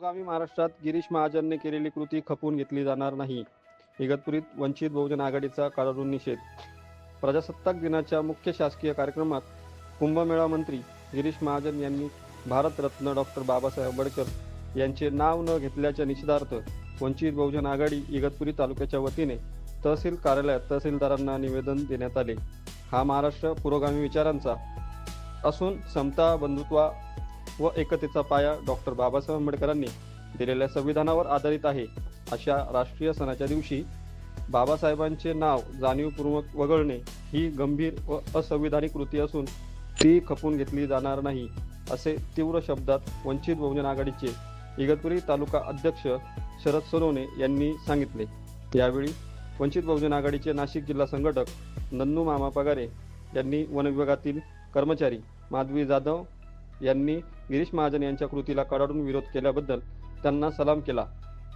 आगामी महाराष्ट्रात गिरीश महाजनने केलेली कृती खपवून घेतली जाणार नाही. इगतपुरीत वंचित बहुजन आघाडीचा काढून निषेध. प्रजासत्ताक दिनाच्या मुख्य शासकीय कार्यक्रमात कुंभमेळा मंत्री गिरीश महाजन यांनी भारतरत्न डॉक्टर बाबासाहेब आंबेडकर यांचे नाव न घेतल्याच्या निषेधार्थ वंचित बहुजन आघाडी इगतपुरी तालुक्याच्या वतीने तहसील कार्यालयात तहसीलदारांना निवेदन देण्यात आले. हा महाराष्ट्र पुरोगामी विचारांचा असून समता बंधुत्वा व एकतेचा पाया डॉक्टर बाबासाहेब आंबेडकरांनी दिलेल्या संविधानावर आधारित आहे. अशा राष्ट्रीय सणाच्या दिवशी बाबासाहेबांचे नाव जाणीवपूर्वक वगळणे ही गंभीर व असंविधानिक कृती असून ती खपून घेतली जाणार नाही असे तीव्र शब्दात वंचित बहुजन आघाडीचे इगतपुरी तालुका अध्यक्ष शरद सोनवणे यांनी सांगितले. यावेळी वंचित बहुजन आघाडीचे नाशिक जिल्हा संघटक नन्नू मामा पगारे यांनी वन विभागातील कर्मचारी माधवी जाधव यांनी गिरीश महाजन यांच्या कृतीला कडाडून विरोध केल्याबद्दल त्यांना सलाम केला.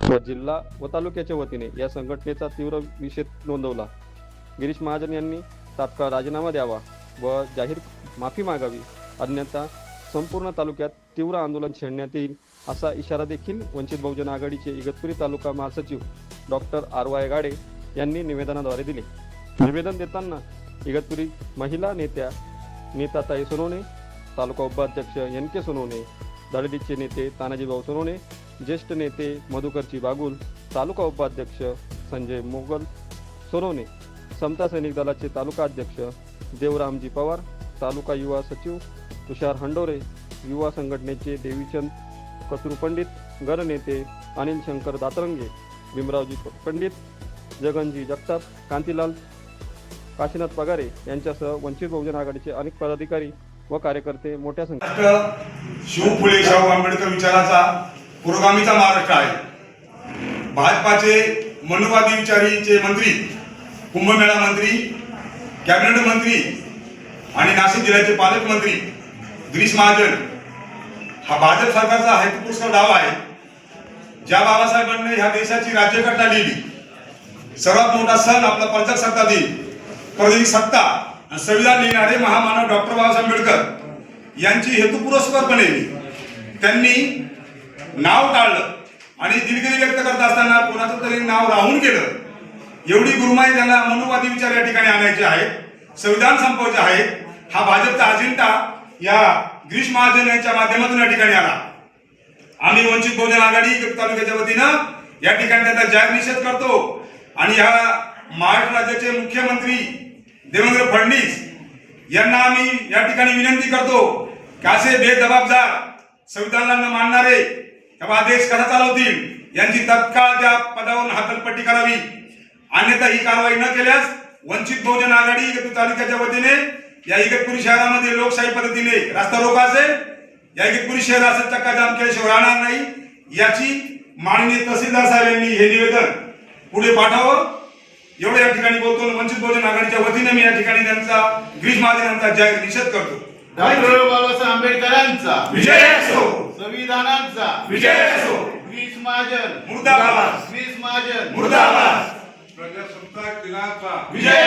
व जिल्हा व तालुक्याच्या वतीने या संघटनेचा तीव्र निषेध नोंदवला. गिरीश महाजन यांनी तात्काळ राजीनामा द्यावा व जाहीर माफी मागावी. अन्यथा संपूर्ण तालुक्यात तीव्र आंदोलन छेडण्यात येईल असा इशारा देखील वंचित बहुजन आघाडीचे इगतपुरी तालुका महासचिव डॉक्टर आर वाय गाडे यांनी निवेदनाद्वारे दिले. निवेदन देताना इगतपुरी महिला नेत्या नेताताई सोनवणे तालुका उपाध्यक्ष एन के सोनवणे दळडीचे नेते तानाजीभाऊ सोनवणे ज्येष्ठ नेते मधुकरची बागुल तालुका उपाध्यक्ष संजय मोगल सोनवणे समता सैनिक दलाचे तालुका अध्यक्ष देवरामजी पवार तालुका युवा सचिव तुषार हंडोरे युवा संघटनेचे देवीचंद कचरू पंडित गणनेते अनिल शंकर दातरंगे भीमरावजी पंडित जगनजी जगताप कांतीलाल काशीनाथ पगारे यांच्यासह वंचित बहुजन आघाडीचे अनेक पदाधिकारी व कार्यकर्ते मोठ्या संख्येत शिव फुले शाहू आंबेडकर विचाराचा पुरोगामीचा महाराष्ट्र आहे भाजपाचे मनुवादी विचारीचे मंत्री कुंभमेळा मंत्री कॅबिनेट मंत्री आणि नाशिक जिल्ह्याचे पालकमंत्री गिरीश महाजन हा भाजप सरकारचा हेतुपुरस्कार डाव आहे. ज्या बाबासाहेबांनी ह्या देशाची राज्यघटना लिहिली सर्वात मोठा सण आपला प्रजासत्ता दिन परदेशी सत्ता संविधान लिहिणारे महामानव डॉक्टर बाबासाहेब आंबेडकर यांची हेतुपुरस्परपणे त्यांनी नाव टाळलं आणि दिलगिरी व्यक्त करत असताना कोणाचं तरी नाव राहून गेलं. एवढी गुरुमाई त्यांना मनुवादी विचार या ठिकाणी आणायचे आहेत. संविधान संपवायचे आहेत. हा भाजपचा अजेंडा या गिरीश महाजन यांच्या माध्यमातून या ठिकाणी आला. आम्ही वंचित बहुजन आघाडी तालुक्याच्या वतीनं या ठिकाणी त्यांचा जाहीर निषेध करतो. आणि ह्या महाराष्ट्र राज्याचे मुख्यमंत्री देवेंद्र फडणवीस यांना आम्ही या ठिकाणी विनंती करतो की असे बेजबाबदार संविधानाला मानणारे किंवा आदेश कसा चालवतील यांची तत्काळ त्या पदावरून हातलपट्टी करावी. अन्यथा ही कारवाई न केल्यास वंचित बहुजन आघाडी इगतपूर तालुक्याच्या वतीने या इगतपुरी शहरामध्ये लोकशाही पद्धतीने रस्ता रोका असेल या इगतपुरी शहर असं चक्का जाम केल्याशिवाय राहणार नाही. याची माननीय तहसीलदार साहेब यांनी हे निवेदन पुढे पाठावं एवढं या ठिकाणी बोलतो वंचित बहुजन आघाडीच्या वतीने मी या ठिकाणी त्यांचा गिरीश महाजन यांचा जाहीर निषेध करतो. डॉक्टर बाबासाहेब आंबेडकरांचा विजय असो. संविधानाचा विजय असो. वीस महाजन मुर्दाबाद. वीस महाजन मुर्दाबाद. प्रजासत्ताक दिनाचा विजय